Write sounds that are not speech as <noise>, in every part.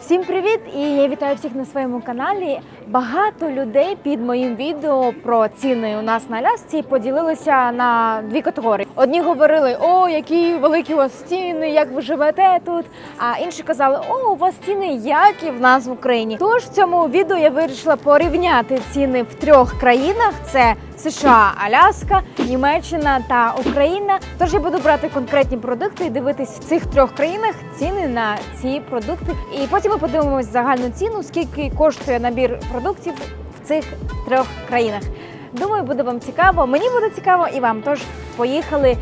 Всім привіт! І я вітаю всіх на своєму каналі. Багато людей під моїм відео про ціни у нас на Алясці поділилися на дві категорії. Одні говорили, о, які великі у вас ціни, як ви живете тут. А інші казали, о, у вас ціни як і в нас в Україні. Тож в цьому відео я вирішила порівняти ціни в трьох країнах: це США, Аляска, Німеччина та Україна. Тож я буду брати конкретні продукти і дивитись в цих трьох країнах ціни на ці продукти. І потім ми подивимось загальну ціну, скільки коштує набір продуктів в цих трьох країнах. Думаю, буде вам цікаво. Мені буде цікаво і вам. Тож поїхали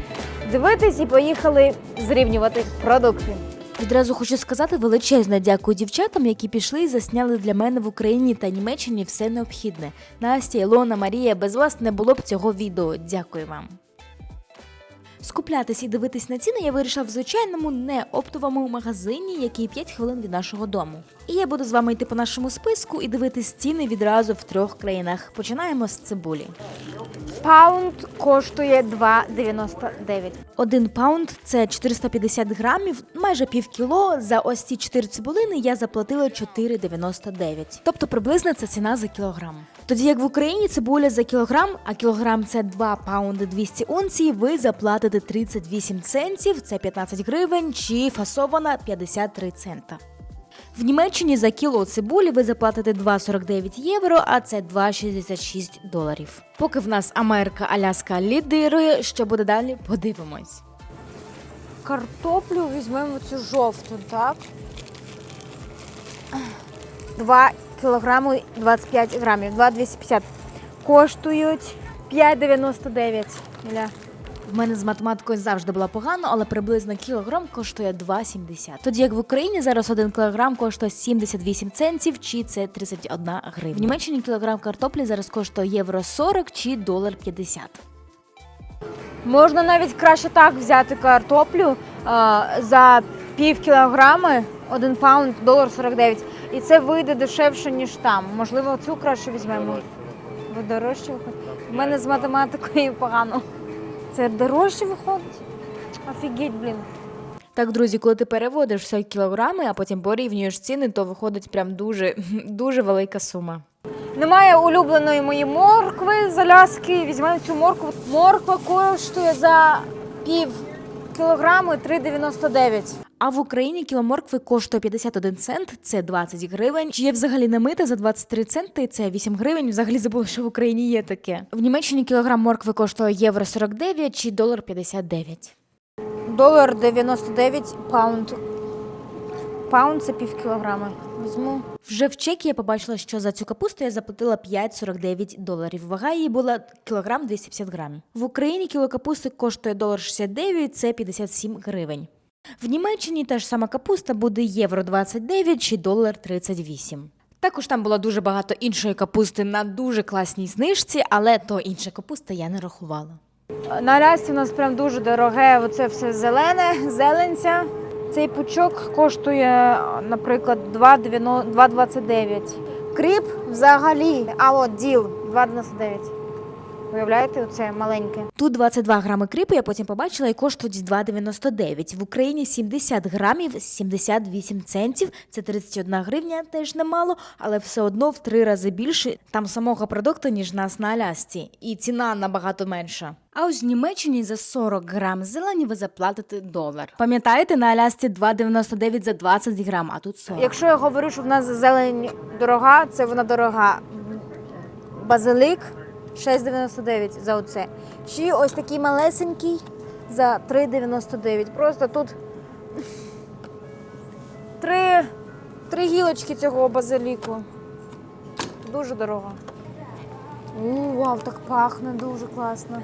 дивитись і поїхали зрівнювати продукти. Відразу хочу сказати величезне дякую дівчатам, які пішли і засняли для мене в Україні та Німеччині все необхідне. Настя, Ілона, Марія, без вас не було б цього відео. Дякую вам. Скуплятись і дивитись на ціни я вирішила в звичайному не оптовому магазині, який 5 хвилин від нашого дому. І я буду з вами йти по нашому списку і дивитись ціни відразу в трьох країнах. Починаємо з цибулі. Паунд коштує 2,99. Один паунд це 450 грамів, майже пів кіло. За ось ці 4 цибулини я заплатила 4,99. Тобто приблизно це ціна за кілограм. Тоді як в Україні цибуля за кілограм, а кілограм це 2 паунди 200 унцій, ви заплатите 38 центів, це 15 гривень, чи фасована 53 цента. В Німеччині за кіло цибулі ви заплатите 2,49 євро, а це 2,66 доларів. Поки в нас Америка, Аляска лідирує, що буде далі, подивимось. Картоплю візьмемо цю жовту, так? 2 кілограми 25 грамів, 2,250. Коштують 5,99. Ілля. В мене з математикою завжди була погано, але приблизно кілограм коштує 2,70. Тоді як в Україні зараз один кілограм коштує 78 центів, чи це 31 гривня. В Німеччині кілограм картоплі зараз коштує євро 40 чи долар 50. Можна навіть краще так взяти картоплю а, за пів кілограми, один паунд, долар 49. І це вийде дешевше, ніж там. Можливо, цю краще візьмемо. Бо дорожче виходить. У мене з математикою погано. Це дорожче виходить? Офігеть, блін. Так, друзі, коли ти переводиш все кілограми, а потім порівнюєш ціни, то виходить прям дуже <laughs> дуже велика сума. Немає улюбленої моєї моркви з Аляски. Візьмемо цю моркву. Морква коштує за пів кілограми 3,99. А в Україні кіло моркви коштує 51 цент, це 20 гривень. Чи є взагалі не мита за 23 центи, це 8 гривень. Взагалі забула, що в Україні є таке. В Німеччині кілограм моркви коштує євро 49 чи долар 59. Долар 99 паунд. Паунд це пів кілограми. Візьму. Вже в чекі я побачила, що за цю капусту я заплатила 5,49 доларів. Вага її була кілограм 250 грамів. В Україні кіло капусти коштує долар 69, це 57 гривень. В Німеччині та ж сама капуста буде євро 29 чи долар 38. Також там було дуже багато іншої капусти на дуже класній знижці, але то інша капуста я не рахувала. На Алясці у нас прям дуже дороге. Оце все зелене, зеленця. Цей пучок коштує, наприклад, 2,90 2,29. Кріп взагалі. А от діл 2,99. Уявляєте, оце маленьке. Тут 22 грами кріпу я потім побачила і коштують 2,99. В Україні 70 грамів 78 центів. Це 31 гривня, теж немало, але все одно в три рази більше там самого продукту, ніж нас на Алясці. І ціна набагато менша. А ось в Німеччині за 40 грам зелені ви заплатите долар. Пам'ятаєте, на Алясці 2,99 за 20 грам, а тут 40. Якщо я говорю, що в нас зелень дорога, це вона дорога. Базилик 6,99 за оце. Чи ось такий малесенький за 3,99. Просто тут три, три гілочки цього базиліку. Дуже дорого. У, вау, так пахне дуже класно.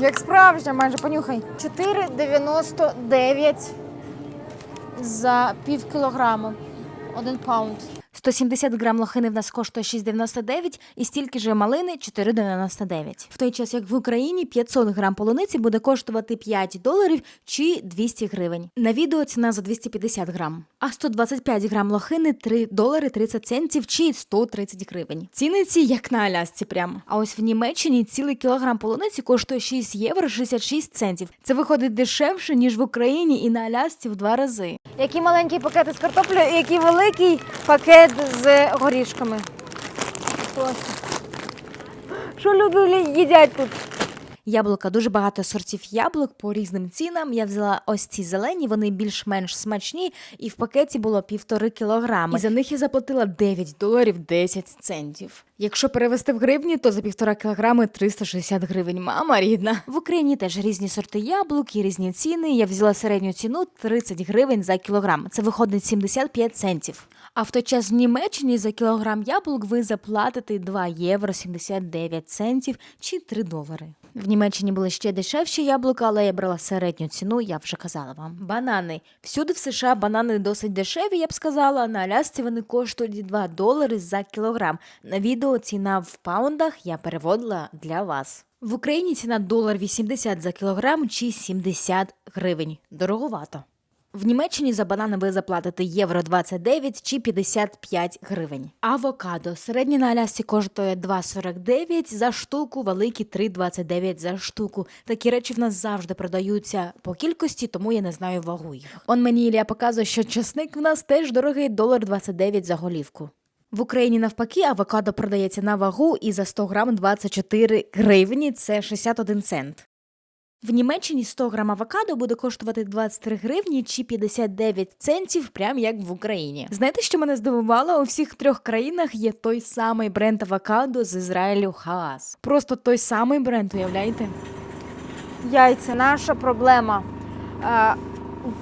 Як справжня, майже понюхай. 4,99 за пів кілограму. Один паунд. 170 грам лохини в нас коштує 6,99 і стільки ж малини 4,99. В той час, як в Україні 500 грам полуниці буде коштувати 5 доларів чи 200 гривень. На відео ціна за 250 грам. А 125 грам лохини 3 долари 30 центів чи 130 гривень. Ціни ці як на Алясці прямо. А ось в Німеччині цілий кілограм полуниці коштує 6 євро 66 центів. Це виходить дешевше, ніж в Україні і на Алясці в два рази. Які маленькі пакети з картоплею і який великий пакет з горішками. Що люди їдять тут? Яблука дуже багато сортів яблук по різним цінам. Я взяла ось ці зелені, вони більш-менш смачні, і в пакеті було півтори кілограми. І за них я заплатила 9 доларів 10 центів. Якщо перевести в гривні, то за півтора кілограми 360 гривень. Мама рідна. В Україні теж різні сорти яблук і різні ціни. Я взяла середню ціну 30 гривень за кілограм. Це виходить 75 центів. А в той час в Німеччині за кілограм яблук ви заплатите 2 євро 79 центів чи 3 долари. В Німеччині були ще дешевші яблука, але я брала середню ціну, я вже казала вам. Банани. Всюди в США банани досить дешеві, я б сказала. На Алясці вони коштують 2 долари за кілограм. На відео ціна в паундах я переводила для вас. В Україні ціна долар 80 за кілограм чи 70 гривень. Дороговато. В Німеччині за банани ви заплатите євро 29 чи 55 гривень. Авокадо середній на Алясці коштує 2,49 за штуку, великі 3,29 за штуку. Такі речі в нас завжди продаються по кількості, тому я не знаю вагу їх. Он мені Ілля показує, що часник в нас теж дорогий долар 29 за голівку. В Україні навпаки авокадо продається на вагу і за 100 грам 24 гривні, це 61 цент. В Німеччині 100 грам авокадо буде коштувати 23 гривні чи 59 центів, прям як в Україні. Знаєте, що мене здивувало? У всіх трьох країнах є той самий бренд авокадо з Ізраїлю Хаас. Просто той самий бренд, уявляєте? Яйця, наша проблема. Е,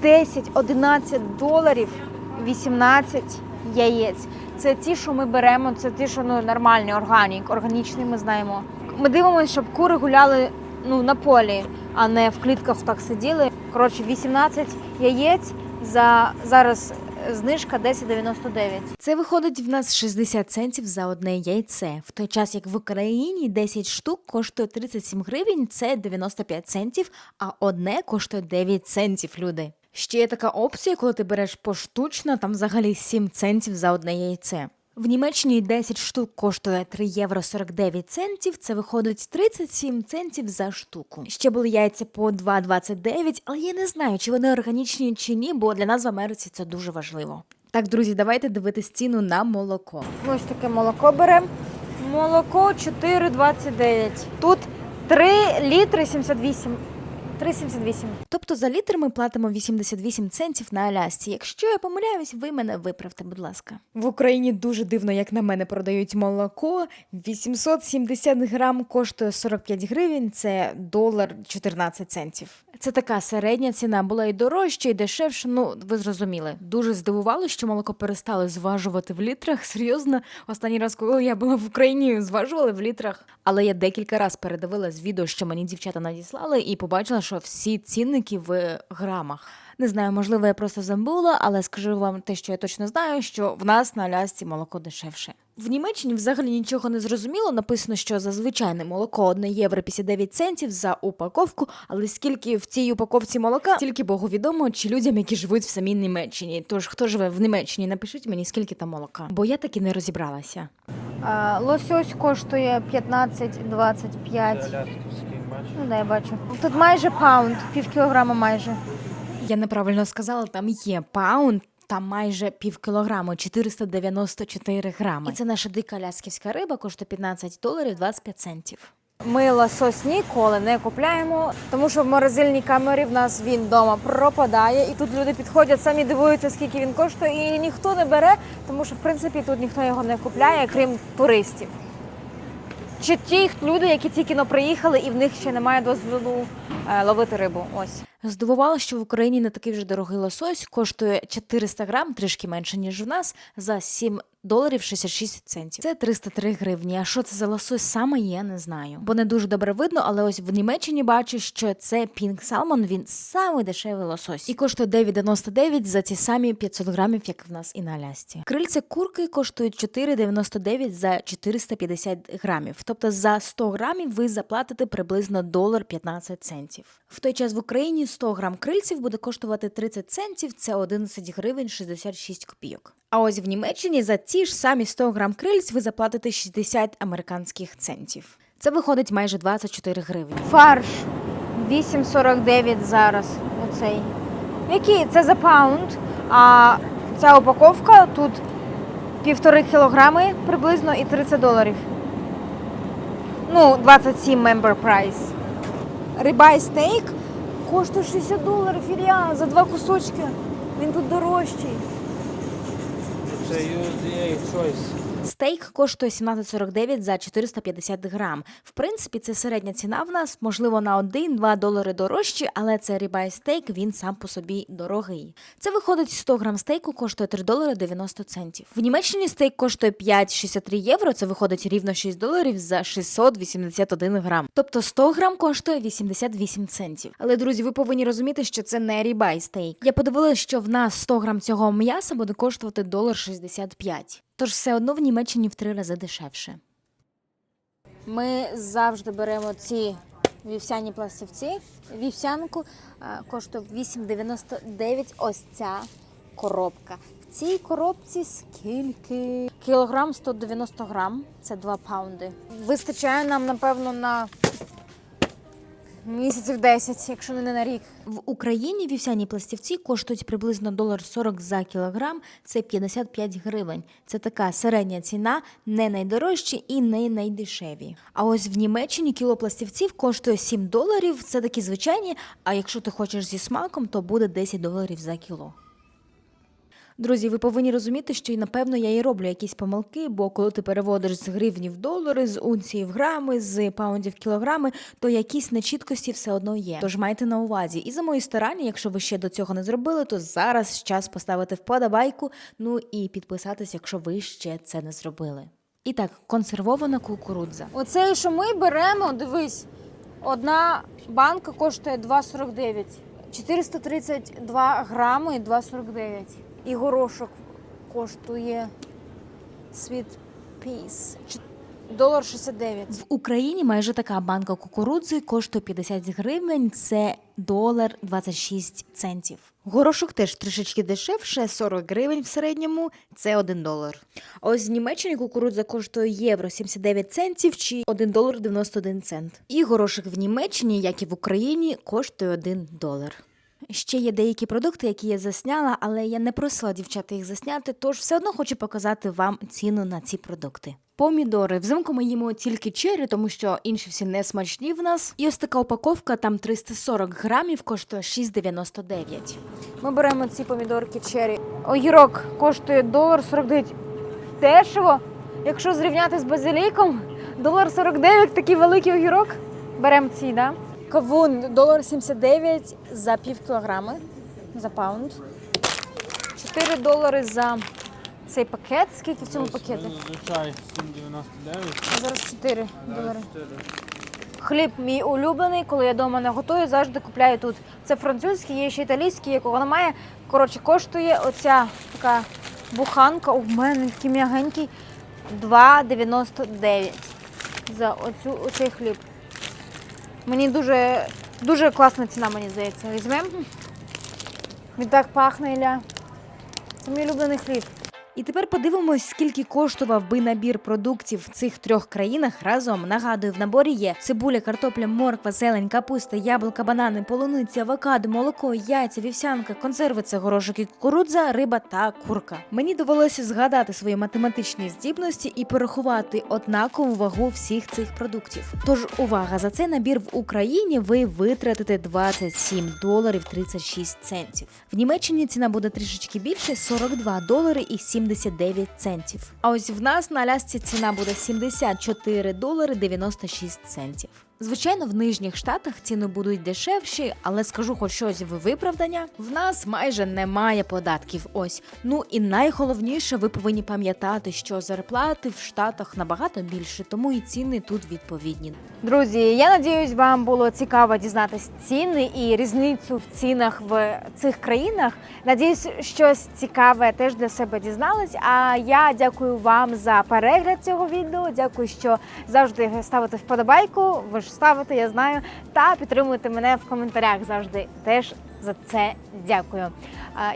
10-11 доларів 18 яєць. Це ті, що ми беремо, це ті, що ну, нормальні, органік, органічні ми знаємо. Ми дивимося, щоб кури гуляли ну, на полі, а не в клітках так сиділи. Коротше, 18 яєць за зараз знижка 10,99. Це виходить в нас 60 центів за одне яйце. В той час, як в Україні 10 штук коштує 37 гривень, це 95 центів, а одне коштує 9 центів, люди. Ще є така опція, коли ти береш поштучно, там взагалі 7 центів за одне яйце. В Німеччині 10 штук коштує 3 євро 49 центів, це виходить 37 центів за штуку. Ще були яйця по 2,29, але я не знаю, чи вони органічні чи ні, бо для нас в Америці це дуже важливо. Так, друзі, давайте дивитись ціну на молоко. Ось таке молоко беремо. Молоко 4,29. Тут 3 літри 78. 3,78. Тобто за літр ми платимо 88 центів на Алясці. Якщо я помиляюсь, ви мене виправте, будь ласка. В Україні дуже дивно, як на мене продають молоко. 870 грам коштує 45 гривень, це долар 14 центів. Це така середня ціна була і дорожча, і дешевша. Ну, ви зрозуміли. Дуже здивувало, що молоко перестали зважувати в літрах. <laughs> Серйозно, останній раз, коли я була в Україні, зважували в літрах. Але я декілька разів передивилась відео, що мені дівчата надіслали, і побачила, що всі цінники в грамах. Не знаю, можливо, я просто забула, але скажу вам те, що я точно знаю, що в нас на Алясці молоко дешевше. В Німеччині взагалі нічого не зрозуміло. Написано, що за звичайне молоко 1 євро 59 центів за упаковку, але скільки в цій упаковці молока, тільки Богу відомо, чи людям, які живуть в самій Німеччині. Тож хто живе в Німеччині, напишіть мені, скільки там молока, бо я таки не розібралася. А, лосось коштує 15,25. Ну, да, я бачу. Тут майже паунд, пів кілограма майже. Я неправильно сказала, там є паунд. Там майже пів кілограму, 494 грами. І це наша дика лясківська риба, коштує 15 доларів 25 центів. Ми лосось ніколи не купляємо, тому що в морозильній камері в нас він вдома пропадає, і тут люди підходять, самі дивуються, скільки він коштує, і ніхто не бере, тому що в принципі тут ніхто його не купляє, крім туристів. Чи ті люди, які тільки но приїхали, і в них ще немає дозволу е, ловити рибу. Ось. Здивувало, що в Україні не такий вже дорогий лосось коштує 400 грам, трішки менше ніж у нас, за 7 доларів 66 центів. Це 303 гривні. А що це за лосось саме, я не знаю. Бо не дуже добре видно, але ось в Німеччині бачу, що це Pink Salmon, він самий дешевий лосось. І коштує 9,99 за ті самі 500 грамів, як в нас і на Алясці. Крильця курки коштують 4,99 за 450 грамів. Тобто за 100 грамів ви заплатите приблизно долар 15 центів. В той час в Україні 100 грам крильців буде коштувати 30 центів, це 11 гривень 66 копійок. А ось в Німеччині за ті ж самі 100 грам крильць ви заплатите 60 американських центів. Це виходить майже 24 гривні. Фарш 8,49 зараз. Оцей. Який? Це за паунд. А ця упаковка тут півтори кілограми приблизно і 30 доларів. Ну, 27 member price. Рибай стейк коштує 60 доларів, Ілля, за два кусочки. Він тут дорожчий. Стейк коштує 17,49 за 450 грам. В принципі, це середня ціна в нас, можливо, на 1-2 долари дорожче, але це рібай стейк, він сам по собі дорогий. Це виходить 100 грам стейку коштує 3 долари 90 центів. В Німеччині стейк коштує 5,63 євро, це виходить рівно 6 доларів за 681 грам. Тобто 100 грам коштує 88 центів. Але, друзі, ви повинні розуміти, що це не рібай стейк. Я подивилася, що в нас 100 грам цього м'яса буде коштувати долар 65. Тож все одно в Німеччині в три рази дешевше. Ми завжди беремо ці вівсяні пластівці. Вівсянку е, коштує 8,99 ось ця коробка. В цій коробці скільки? Кілограм 190 грам, це 2 паунди. Вистачає нам, напевно, на місяців 10, якщо не на рік. В Україні вівсяні пластівці коштують приблизно долар 40 за кілограм, це 55 гривень. Це така середня ціна, не найдорожчі і не найдешеві. А ось в Німеччині кіло пластівців коштує 7 доларів, це такі звичайні, а якщо ти хочеш зі смаком, то буде 10 доларів за кіло. Друзі, ви повинні розуміти, що і напевно я і роблю якісь помилки, бо коли ти переводиш з гривні в долари, з унції в грами, з паундів в кілограми, то якісь нечіткості все одно є. Тож майте на увазі. І за мої старання, якщо ви ще до цього не зробили, то зараз час поставити вподобайку, ну і підписатись, якщо ви ще це не зробили. І так, консервована кукурудза. Оцей, що ми беремо, дивись, одна банка коштує 2,49. 432 грами і 2,49. І горошок коштує Peas. Ч- Долар 69. В Україні майже така банка кукурудзи коштує 50 гривень, це долар 26 центів. Горошок теж трішечки дешевше, 40 гривень в середньому, це 1 долар. А ось в Німеччині кукурудза коштує євро 79 центів чи 1 долар 91 цент. І горошок в Німеччині, як і в Україні, коштує 1 долар. Ще є деякі продукти, які я засняла, але я не просила дівчата їх засняти, тож все одно хочу показати вам ціну на ці продукти. Помідори. Взимку ми їмо тільки чері, тому що інші всі не смачні в нас. І ось така упаковка, там 340 грамів, коштує 6,99. Ми беремо ці помідорки черрі. Огірок коштує долар 49. Дешево. Якщо зрівняти з базиліком, долар 49, такий великий огірок. Беремо ці, да? Кавун долар 79 за пів кілограми, за паунд. 4 долари за цей пакет. Скільки в цьому пакеті? Зазвичай 7,99. Зараз 4 долари. Хліб мій улюблений, коли я вдома не готую, завжди купляю тут. Це французький, є ще італійський, якого немає. Коротше, коштує оця така буханка. У мене такий м'ягенький 2,99 за оцю, оцей хліб. Мені дуже, дуже класна ціна, мені здається. Візьмемо. Він так пахне, Ілля. Це мій улюблений хліб. І тепер подивимось, скільки коштував би набір продуктів в цих трьох країнах разом. Нагадую, в наборі є цибуля, картопля, морква, зелень, капуста, яблука, банани, полуниця, авокадо, молоко, яйця, вівсянка, консерви це горошок і кукурудза, риба та курка. Мені довелося згадати свої математичні здібності і порахувати однакову вагу всіх цих продуктів. Тож увага за цей набір в Україні ви витратите 27 доларів 36 центів. В Німеччині ціна буде трішечки більше 42 долари і 79 центів. А ось в нас на Алясці ціна буде 74 долари 96 центів. Звичайно, в нижніх штатах ціни будуть дешевші, але скажу хоч щось в виправдання. В нас майже немає податків. Ось ну і найголовніше, ви повинні пам'ятати, що зарплати в штатах набагато більше, тому і ціни тут відповідні. Друзі, я надіюсь, вам було цікаво дізнатись ціни і різницю в цінах в цих країнах. Надіюсь, щось цікаве теж для себе дізнались. А я дякую вам за перегляд цього відео. Дякую, що завжди ставите вподобайку. Ви ж ставите, я знаю, та підтримуйте мене в коментарях завжди. Теж за це дякую.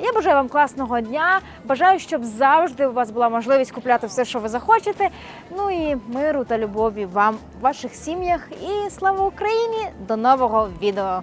Я бажаю вам класного дня. Бажаю, щоб завжди у вас була можливість купляти все, що ви захочете. Ну і миру та любові вам в ваших сім'ях. І слава Україні! До нового відео!